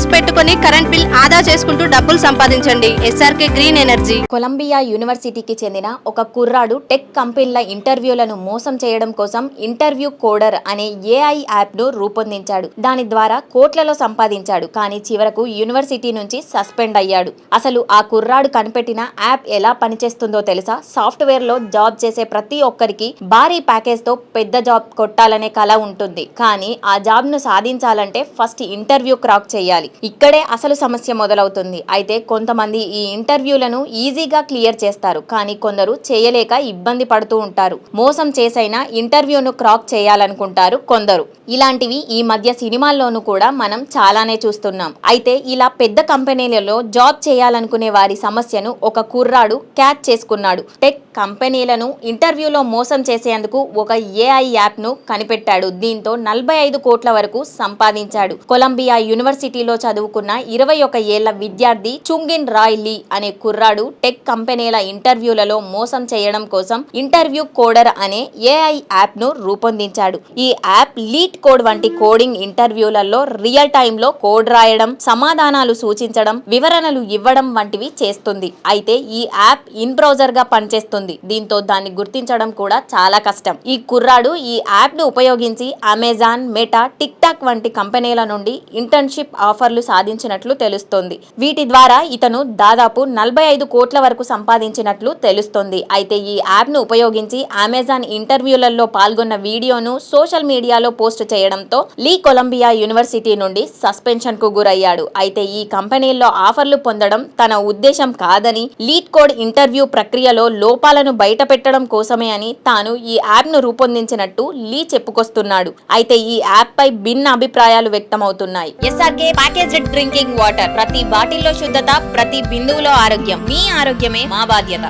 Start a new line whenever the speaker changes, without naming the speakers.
Panels పెట్టుకొని current bill ఆదా చేసుకుంటూ డబ్బులు సంపాదించండి. SRK green energy.
కొలంబియా యూనివర్సిటీకి చెందిన ఒక కుర్రాడు టెక్ కంపెనీల ఇంటర్వ్యూలను మోసం చేయడం కోసం ఇంటర్వ్యూ కోడర్ అనే ఏఐ యాప్ను రూపొందించాడు. దాని ద్వారా కోట్లలో సంపాదించాడు కానీ చివరకు యూనివర్సిటీ నుంచి సస్పెండ్ అయ్యాడు. అసలు ఆ కుర్రాడు కనిపెట్టిన యాప్ ఎలా పనిచేస్తుందో తెలుసా? సాఫ్ట్వేర్లో జాబ్ చేసే ప్రతి ఒక్కరికి భారీ ప్యాకేజ్తో పెద్ద జాబ్ కొట్టాలనే కళ ఉంటుంది. కానీ ఆ జాబ్ను సాధించాలంటే ఫస్ట్ ఇంటర్వ్యూ క్రాక్ చేయాలి. ఇక్కడే అసలు సమస్య మొదలవుతుంది. అయితే కొంతమంది ఈ ఇంటర్వ్యూలను ఈజీగా క్లియర్ చేస్తారు. కానీ కొందరు చేయలేక ఇబ్బంది పడుతూ ఉంటారు. మోసం చేసైనా ఇంటర్వ్యూను క్రాక్ చేయాలనుకుంటారు కొందరు. ఇలాంటివి ఈ మధ్య సినిమాల్లోనూ కూడా మనం చాలానే చూస్తున్నాం. అయితే ఇలా పెద్ద కంపెనీలలో జాబ్ చేయాలనుకునే వారి సమస్యను ఒక కుర్రాడు క్యాచ్ చేసుకున్నాడు. టెక్ కంపెనీలను ఇంటర్వ్యూలో మోసం చేసేందుకు ఒక ఏఐ యాప్ను కనిపెట్టాడు. దీంతో నలభై ఐదు కోట్ల వరకు సంపాదించాడు. కొలంబియా యూనివర్సిటీలో చదువుకున్న ఇరవై ఒక ఏళ్ళ విద్యార్థి చుంగిన్ రాయ్ లీ అనే కుర్రాడు టెక్ కంపెనీల ఇంటర్వ్యూలలో మోసం చేయడం కోసం ఇంటర్వ్యూ కోడర్ అనే ఏఐ యాప్ను రూపొందించాడు. ఈ యాప్ లీడ్ కోడ్ వంటి కోడింగ్ ఇంటర్వ్యూలలో రియల్ టైంలో కోడ్ రాయడం సమాధానాలు సూచించడం వివరణలు ఇవ్వడం వంటివి చేస్తుంది. అయితే ఈ యాప్ ఇన్ బ్రౌజర్గా పనిచేస్తుంది. దీంతో దాన్ని గుర్తించడం కూడా చాలా కష్టం. ఈ కుర్రాడు ఈ యాప్ను ఉపయోగించి అమెజాన్ మెటా టిక్ టాక్ వంటి కంపెనీల నుండి ఇంటర్న్షిప్ ఆఫర్లు సాధించినట్లు తెలుస్తోంది. వీటి ద్వారా ఇతను దాదాపు నలభై ఐదు కోట్ల వరకు సంపాదించినట్లు తెలుస్తోంది. అయితే ఈ యాప్ను ఉపయోగించి అమెజాన్ ఇంటర్వ్యూలలో పాల్గొన్న వీడియోను సోషల్ మీడియాలో పోస్ట్ చేయడంతో లీ కొలంబియా యూనివర్సిటీ నుండి సస్పెన్షన్కు గురయ్యాడు. అయితే ఈ కంపెనీల్లో ఆఫర్లు పొందడం తన ఉద్దేశం కాదని లీడ్ కోడ్ ఇంటర్వ్యూ ప్రక్రియలో లోపాలను బయటపెట్టడం కోసమే అని తాను ఈ యాప్ను రూపొందించినట్టు లీ చెప్పుకొస్తున్నాడు. అయితే ఈ యాప్ పై భిన్న అభిప్రాయాలు వ్యక్తమవుతున్నాయి. SRK packaged drinking water. ప్రతి బాటిల్లో శుద్ధత ప్రతి బిందువులో ఆరోగ్యం. మీ ఆరోగ్యమే మా బాధ్యత.